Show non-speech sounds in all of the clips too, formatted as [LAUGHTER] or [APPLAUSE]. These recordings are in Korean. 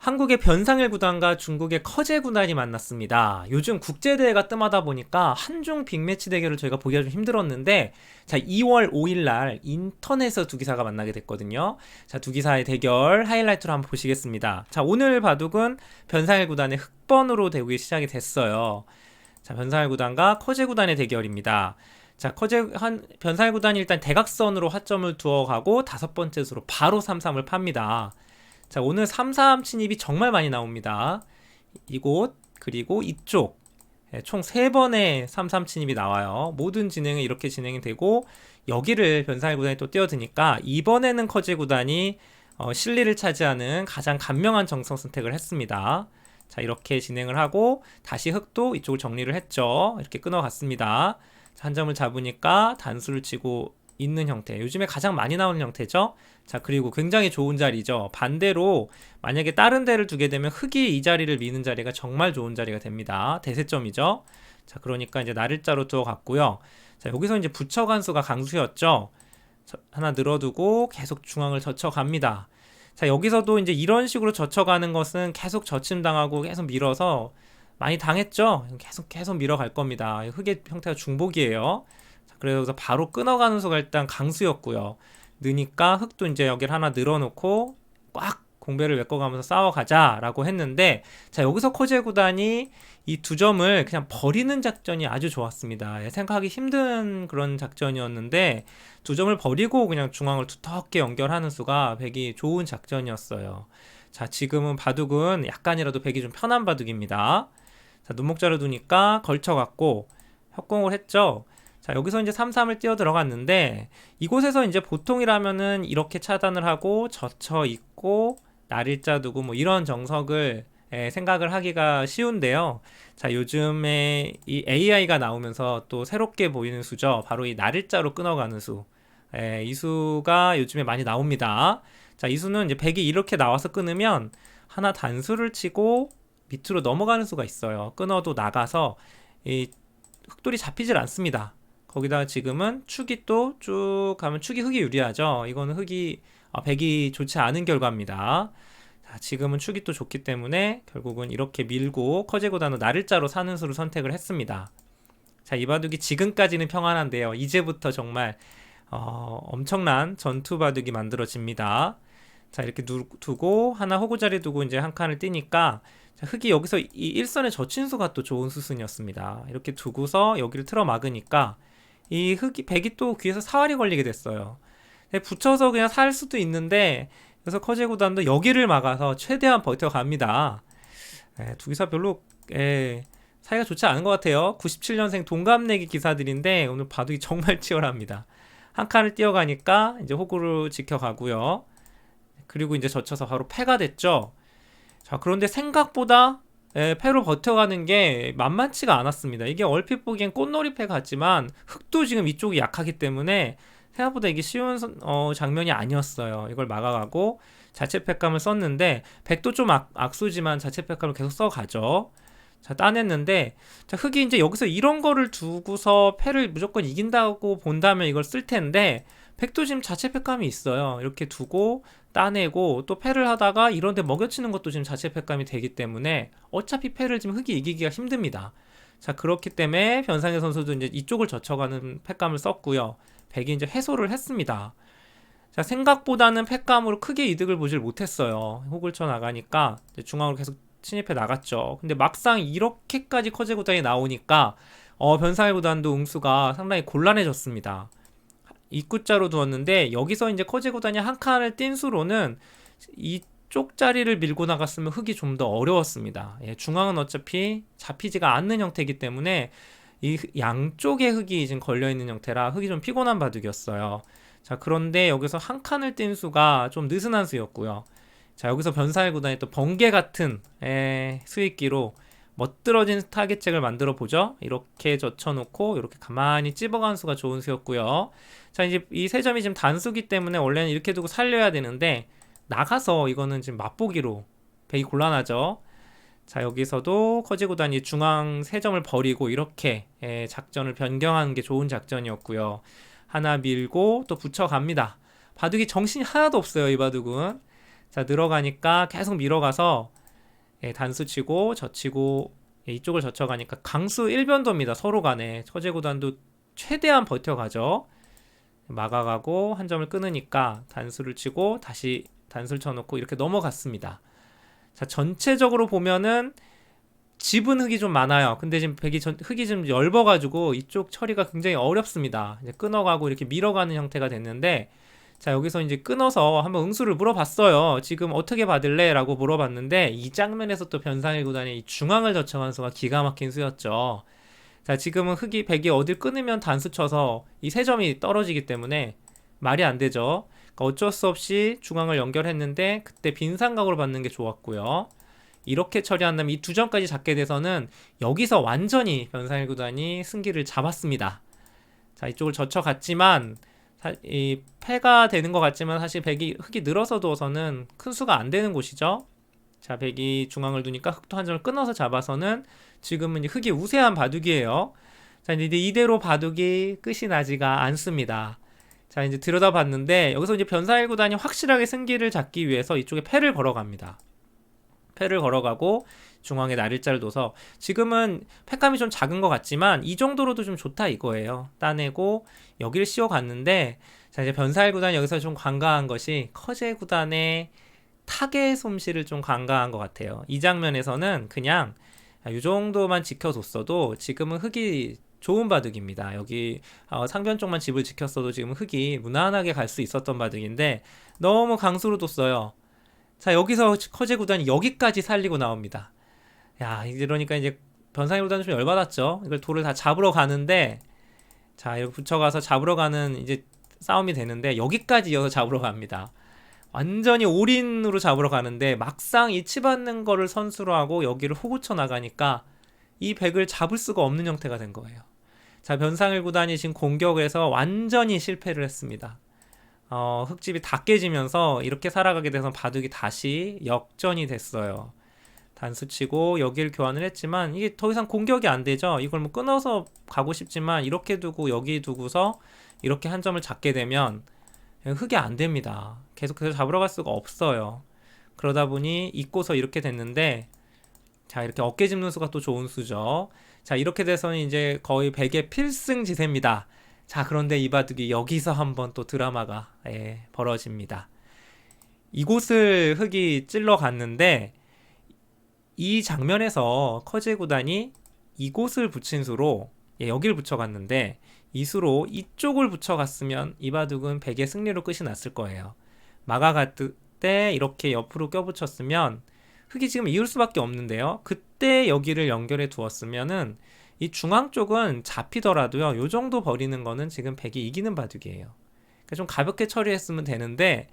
한국의 변상일 구단과 중국의 커제 구단이 만났습니다. 요즘 국제대회가 뜸하다 보니까 한중 빅매치 대결을 저희가 보기가 좀 힘들었는데, 자, 2월 5일 날 인터넷에서 두 기사가 만나게 됐거든요. 자, 두 기사의 대결 하이라이트로 한번 보시겠습니다. 자, 오늘 바둑은 변상일 구단의 흑번으로 대구에 시작이 됐어요. 자, 변상일 구단과 커제 구단의 대결입니다. 자, 커제 한 변상일 구단이 일단 대각선으로 화점을 두어 가고 다섯 번째 수로 바로 3-3을 팝니다. 자, 오늘 3-3 침입이 정말 많이 나옵니다. 이곳, 그리고 이쪽. 예, 총 3번의 3-3 침입이 나와요. 모든 진행은 이렇게 진행이 되고, 여기를 변상일 구단이 또 뛰어드니까, 이번에는 커제 구단이 어, 실리를 차지하는 가장 간명한 정성 선택을 했습니다. 자, 이렇게 진행을 하고, 다시 흑도 이쪽을 정리를 했죠. 이렇게 끊어갔습니다. 한 점을 잡으니까 단수를 치고 있는 형태. 요즘에 가장 많이 나오는 형태죠. 자, 그리고 굉장히 좋은 자리죠. 반대로 만약에 다른 데를 두게 되면 흙이 이 자리를 미는 자리가 정말 좋은 자리가 됩니다. 대세점이죠. 자, 그러니까 이제 나를자로 두어 갔고요. 자, 여기서 이제 붙여간 수가 강수였죠. 하나 늘어두고 계속 중앙을 젖혀갑니다. 자, 여기서도 이제 이런 식으로 젖혀가는 것은 계속 젖힘당하고 계속 밀어서 많이 당했죠? 계속 계속 밀어갈 겁니다. 흙의 형태가 중복이에요. 그래서 바로 끊어가는 수가 일단 강수였고요. 느니까 흙도 이제 여기를 하나 늘어놓고 꽉 공배를 메꿔가면서 싸워가자라고 했는데 자 여기서 코제 구단이 이 두 점을 그냥 버리는 작전이 아주 좋았습니다. 예, 생각하기 힘든 그런 작전이었는데 두 점을 버리고 그냥 중앙을 두텁게 연결하는 수가 백이 좋은 작전이었어요. 자 지금은 바둑은 약간이라도 백이 좀 편한 바둑입니다. 자 눈목자를 두니까 걸쳐갖고 협공을 했죠. 자, 여기서 이제 3, 3을 뛰어 들어갔는데 이곳에서 이제 보통이라면은 이렇게 차단을 하고 젖혀 있고 날일자 두고 뭐 이런 정석을 예, 생각을 하기가 쉬운데요. 자, 요즘에 이 AI가 나오면서 또 새롭게 보이는 수죠. 바로 이 날일자로 끊어가는 수. 예, 이 수가 요즘에 많이 나옵니다. 자, 이 수는 이제 100이 이렇게 나와서 끊으면 하나 단수를 치고 밑으로 넘어가는 수가 있어요. 끊어도 나가서 이 흑돌이 잡히질 않습니다. 거기다가 지금은 축이 또 쭉 가면 축이 흙이 유리하죠. 이거는 흙이 어, 백이 좋지 않은 결과입니다. 자, 지금은 축이 또 좋기 때문에 결국은 이렇게 밀고 커제고단노 나를자로 사는 수를 선택을 했습니다. 자, 이 바둑이 지금까지는 평안한데요. 이제부터 정말 어, 엄청난 전투 바둑이 만들어집니다. 자, 이렇게 두, 두고 하나 호구 자리 두고 이제 한 칸을 띄니까 자, 흙이 여기서 이 일선의 저친수가 또 좋은 수순이었습니다. 이렇게 두고서 여기를 틀어 막으니까 이 흙이 백이 또 귀에서 사활이 걸리게 됐어요. 붙여서 그냥 살 수도 있는데 그래서 커제 구단도 여기를 막아서 최대한 버텨갑니다. 에, 두 기사 별로 에, 사이가 좋지 않은 것 같아요. 97년생 동갑내기 기사들인데 오늘 바둑이 정말 [LAUGHS] 치열합니다. 한 칸을 뛰어가니까 이제 호구를 지켜가고요. 그리고 이제 젖혀서 바로 패가 됐죠. 자 그런데 생각보다 예, 패로 버텨가는 게 만만치가 않았습니다. 이게 얼핏 보기엔 꽃놀이 패 같지만 흙도 지금 이쪽이 약하기 때문에 생각보다 이게 쉬운 어, 장면이 아니었어요. 이걸 막아가고 자체 팩감을 썼는데 백도 좀 악, 악수지만 자체 팩감을 계속 써가죠. 자 따냈는데 자 흙이 이제 여기서 이런 거를 두고서 패를 무조건 이긴다고 본다면 이걸 쓸 텐데 백도 지금 자체 팩감이 있어요. 이렇게 두고 따내고 또 패를 하다가 이런 데 먹여치는 것도 지금 자체 패감이 되기 때문에 어차피 패를 지금 흙이 이기기가 힘듭니다. 자 그렇기 때문에 변상의 선수도 이제 이쪽을 젖혀가는 패감을 썼고요. 백이 이제 해소를 했습니다. 자 생각보다는 패감으로 크게 이득을 보질 못했어요. 혹을 쳐 나가니까 중앙으로 계속 침입해 나갔죠. 근데 막상 이렇게까지 커제 구단이 나오니까 어, 변상의 구단도 응수가 상당히 곤란해졌습니다. 입구자로 두었는데 여기서 이제 구단이 한 칸을 뛴 수로는 이쪽 자리를 밀고 나갔으면 흙이 좀 더 어려웠습니다. 예, 중앙은 어차피 잡히지가 않는 형태이기 때문에 이 양쪽에 흙이 지금 걸려 있는 형태라 흙이 좀 피곤한 바둑이었어요. 자 그런데 여기서 한 칸을 뛴 수가 좀 느슨한 수였고요. 자 여기서 변사의 구단이 또 번개 같은 에, 수익기로 멋들어진 타겟책을 만들어 보죠. 이렇게 젖혀놓고 이렇게 가만히 찝어가는 수가 좋은 수였고요. 자 이제 이 세 점이 지금 단수기 때문에 원래는 이렇게 두고 살려야 되는데 나가서 이거는 지금 맛보기로 배이 곤란하죠. 자 여기서도 커지고단이 중앙 세 점을 버리고 이렇게 예, 작전을 변경하는 게 좋은 작전이었고요. 하나 밀고 또 붙여갑니다. 바둑이 정신이 하나도 없어요 이 바둑은. 자 늘어가니까 계속 밀어가서 예, 단수 치고 젖히고 예, 이쪽을 젖혀가니까 강수 1변도입니다. 서로 간에 처제 구단도 최대한 버텨가죠. 막아가고 한 점을 끊으니까 단수를 치고 다시 단수를 쳐놓고 이렇게 넘어갔습니다. 자 전체적으로 보면은 집은 흙이 좀 많아요. 근데 지금 백이 전, 흙이 좀 얇아가지고 이쪽 처리가 굉장히 어렵습니다. 끊어가고 이렇게 밀어가는 형태가 됐는데 자 여기서 이제 끊어서 한번 응수를 물어봤어요. 지금 어떻게 받을래? 라고 물어봤는데 이 장면에서 또 변상일 구단의 이 중앙을 젖혀간 수가 기가 막힌 수였죠. 자 지금은 흙이 백이 어딜 끊으면 단수 쳐서 이 세 점이 떨어지기 때문에 말이 안 되죠. 그러니까 어쩔 수 없이 중앙을 연결했는데 그때 빈 삼각으로 받는 게 좋았고요. 이렇게 처리한다면 이 두 점까지 잡게 돼서는 여기서 완전히 변상일 구단이 승기를 잡았습니다. 자 이쪽을 젖혀갔지만 사, 이 패가 되는 것 같지만 사실 백이 흙이 늘어서 두어서는 큰 수가 안 되는 곳이죠. 자 백이 중앙을 두니까 흙도 한 점을 끊어서 잡아서는 지금은 흙이 우세한 바둑이에요. 자 이제 이대로 바둑이 끝이 나지가 않습니다. 자 이제 들여다봤는데 여기서 이제 변사일 구단이 확실하게 승기를 잡기 위해서 이쪽에 패를 걸어갑니다. 패를 걸어가고 중앙에 날일자를 둬서 지금은 팩감이 좀 작은 것 같지만 이 정도로도 좀 좋다 이거예요. 따내고 여기를 씌워 갔는데 자 이제 변사일 구단 여기서 좀 관가한 것이 커제 구단의 타겟 솜씨를 좀 관가한 것 같아요. 이 장면에서는 그냥 이 정도만 지켜줬어도 지금은 흙이 좋은 바둑입니다. 여기 어, 상변 쪽만 집을 지켰어도 지금 흙이 무난하게 갈 수 있었던 바둑인데 너무 강수로 뒀어요. 자 여기서 커제 구단이 여기까지 살리고 나옵니다. 야 이러니까 이제 변상일 구단은 좀 열받았죠. 이걸 돌을 다 잡으러 가는데 자 이렇게 붙여가서 잡으러 가는 이제 싸움이 되는데 여기까지 이어서 잡으러 갑니다. 완전히 올인으로 잡으러 가는데 막상 이 치받는 거를 선수로 하고 여기를 호구쳐 나가니까 이 백을 잡을 수가 없는 형태가 된 거예요. 자 변상일 구단이 지금 공격에서 완전히 실패를 했습니다. 어, 흙집이 다 깨지면서 이렇게 살아가게 돼서 바둑이 다시 역전이 됐어요. 단수 치고 여기를 교환을 했지만 이게 더 이상 공격이 안 되죠. 이걸 뭐 끊어서 가고 싶지만 이렇게 두고 여기 두고서 이렇게 한 점을 잡게 되면 흙이 안 됩니다. 계속해서 잡으러 갈 수가 없어요. 그러다 보니 잊고서 이렇게 됐는데 자 이렇게 어깨 짚는 수가 또 좋은 수죠. 자 이렇게 돼서는 이제 거의 100의 필승 지세입니다. 자, 그런데 이 바둑이 여기서 한번 또 드라마가 예, 벌어집니다. 이곳을 흙이 찔러 갔는데 이 장면에서 커제 구단이 이곳을 붙인 수로 예, 여기를 붙여갔는데 이 수로 이쪽을 붙여갔으면 이 바둑은 100의 승리로 끝이 났을 거예요. 막아갈 때 이렇게 옆으로 껴붙였으면 흙이 지금 이을 수밖에 없는데요. 그때 여기를 연결해 두었으면은 이 중앙 쪽은 잡히더라도요. 요 정도 버리는 거는 지금 백이 이기는 바둑이에요. 그러니까 좀 가볍게 처리했으면 되는데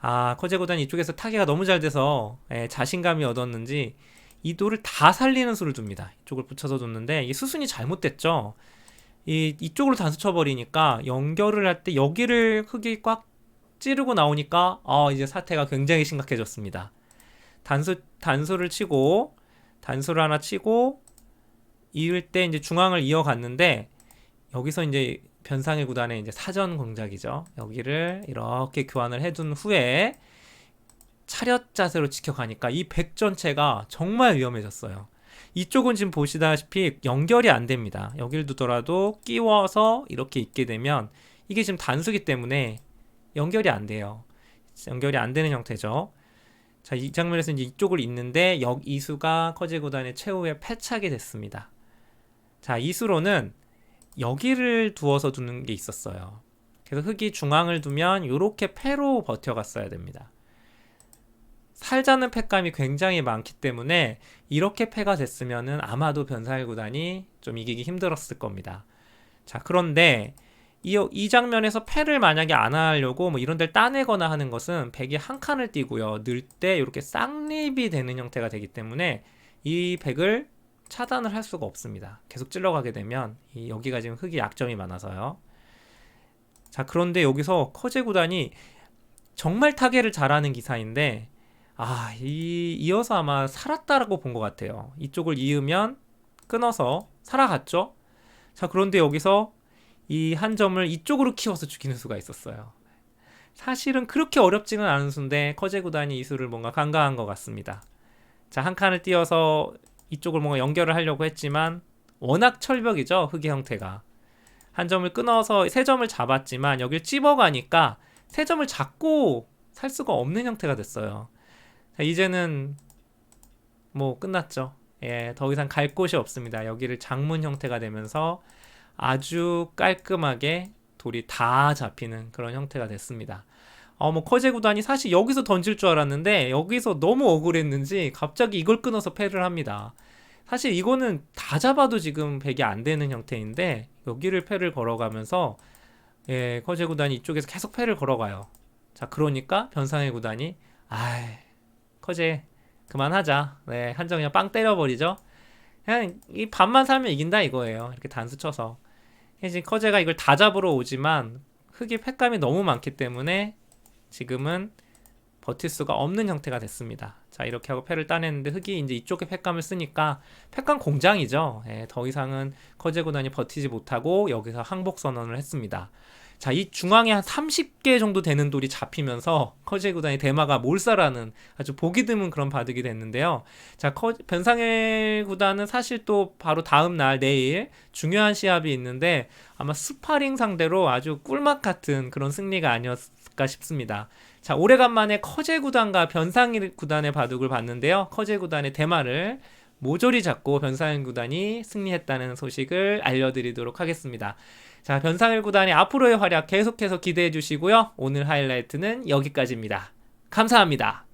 아 커제고단 이쪽에서 타개가 너무 잘 돼서 예, 자신감이 얻었는지 이 돌을 다 살리는 수를 둡니다. 이쪽을 붙여서 뒀는데 이 수순이 잘못됐죠. 이 이쪽으로 단수 쳐버리니까 연결을 할 때 여기를 흙이 꽉 찌르고 나오니까 어 이제 사태가 굉장히 심각해졌습니다. 단수 단수를 치고 단수를 하나 치고 이을 때 이제 중앙을 이어갔는데 여기서 이제 변상의 구단의 이제 사전 공작이죠. 여기를 이렇게 교환을 해둔 후에 차렷 자세로 지켜가니까 이 백 전체가 정말 위험해졌어요. 이쪽은 지금 보시다시피 연결이 안 됩니다. 여기를 두더라도 끼워서 이렇게 있게 되면 이게 지금 단수기 때문에 연결이 안 돼요. 연결이 안 되는 형태죠. 자, 이 장면에서 이제 이쪽을 있는데 역 이수가 커제 구단의 최후의 패착이 됐습니다. 자, 이수로는 여기를 두어서 두는 게 있었어요. 그래서 흙이 중앙을 두면 이렇게 패로 버텨갔어야 됩니다. 살자는 패감이 굉장히 많기 때문에 이렇게 패가 됐으면은 아마도 변사일 구단이 좀 이기기 힘들었을 겁니다. 자, 그런데 이, 이 장면에서 패를 만약에 안 하려고 뭐 이런 데를 따내거나 하는 것은 백이 한 칸을 띄고요. 늘 때 이렇게 쌍립이 되는 형태가 되기 때문에 이 백을 차단을 할 수가 없습니다. 계속 찔러가게 되면 이 여기가 지금 흙이 약점이 많아서요. 자 그런데 여기서 커제 구단이 정말 타겟을 잘하는 기사인데 아, 이, 이어서 아마 살았다라고 본 것 같아요. 이쪽을 이으면 끊어서 살아갔죠? 자, 그런데 여기서 이 한 점을 이쪽으로 키워서 죽이는 수가 있었어요. 사실은 그렇게 어렵지는 않은 수인데 커제 구단이 이 수를 뭔가 간과한 것 같습니다. 자, 한 칸을 띄어서 이쪽을 뭔가 연결을 하려고 했지만 워낙 철벽이죠. 흙의 형태가. 한 점을 끊어서 세 점을 잡았지만 여길 찝어가니까 세 점을 잡고 살 수가 없는 형태가 됐어요. 자, 이제는 뭐 끝났죠. 예, 더 이상 갈 곳이 없습니다. 여기를 장문 형태가 되면서 아주 깔끔하게 돌이 다 잡히는 그런 형태가 됐습니다. 어, 뭐 커제 구단이 사실 여기서 던질 줄 알았는데 여기서 너무 억울했는지 갑자기 이걸 끊어서 패를 합니다. 사실 이거는 다 잡아도 지금 100이 안 되는 형태인데 여기를 패를 걸어가면서 예, 커제 구단이 이쪽에서 계속 패를 걸어가요. 자, 그러니까 변상의 구단이 아이, 커제 그만하자. 네, 한정 그냥 빵 때려버리죠. 그냥 이 반만 살면 이긴다 이거예요. 이렇게 단수 쳐서. 이제 커제가 이걸 다 잡으러 오지만 흙이 팩감이 너무 많기 때문에 지금은 버틸 수가 없는 형태가 됐습니다. 자 이렇게 하고 패를 따냈는데 흙이 이제 이쪽에 팩감을 쓰니까 팩감 공장이죠. 예, 더 이상은 커제 구단이 버티지 못하고 여기서 항복 선언을 했습니다. 자, 이 중앙에 한 30개 정도 되는 돌이 잡히면서 커제 구단이 대마가 몰살하는 아주 보기 드문 그런 바둑이 됐는데요. 자, 커, 변상일 구단은 사실 또 바로 다음 날 내일 중요한 시합이 있는데 아마 스파링 상대로 아주 꿀맛 같은 그런 승리가 아니었을까 싶습니다. 자, 오래간만에 커제 구단과 변상일 구단의 바둑을 봤는데요. 커제 구단의 대마를 모조리 잡고 변상일 구단이 승리했다는 소식을 알려드리도록 하겠습니다. 자, 변상일 구단의 앞으로의 활약 계속해서 기대해 주시고요. 오늘 하이라이트는 여기까지입니다. 감사합니다.